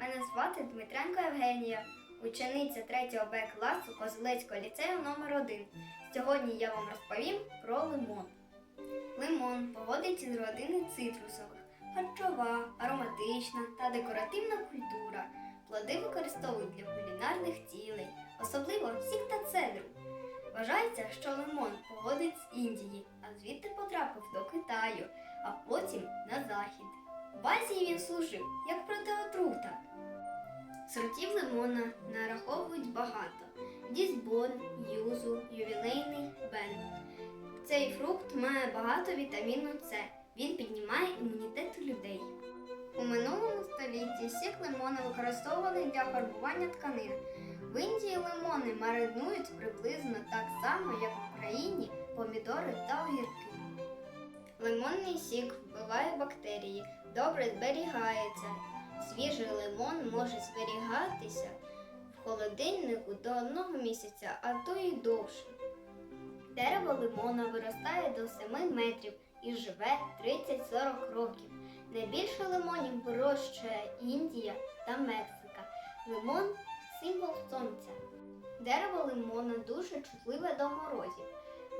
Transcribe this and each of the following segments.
Мене звати Дмитренко Євгенія, учениця 3 Б класу Козелецького ліцею номер 1 Сьогодні я вам розповім про лимон. Лимон походить із родини цитрусових, харчова, ароматична та декоративна культура. Плоди використовують для кулінарних цілей, особливо сік та цедру. Вважається, що лимон походить з Індії, а звідти потрапив до Китаю, а потім на захід. В Азії він служив як протиотрута. Сортів лимона нараховують багато: дізбон, юзу, ювілейний, бен. Цей фрукт має багато вітаміну С. Він піднімає імунітет людей. У минулому столітті сік лимона використовували для фарбування тканин. В Індії лимони маринують приблизно так само, як в Україні помідори та огірки. Лимонний сік вбиває бактерії, добре зберігається. Свіжий лимон може зберігатися в холодильнику до одного місяця, а то й довше. Дерево лимона виростає до 7 метрів і живе 30-40 років. Найбільше лимонів вирощує Індія та Мексика. Лимон символ сонця. Дерево лимона дуже чутливе до морозів.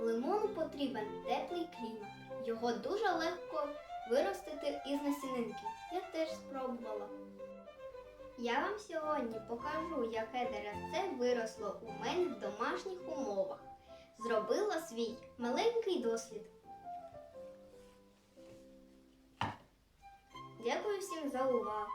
Лимону потрібен теплий клімат. Його дуже легко виростити із насінинки. Я теж спробувала. Я вам сьогодні покажу, яке деревце виросло у мене в домашніх умовах. Зробила свій маленький дослід. Дякую всім за увагу.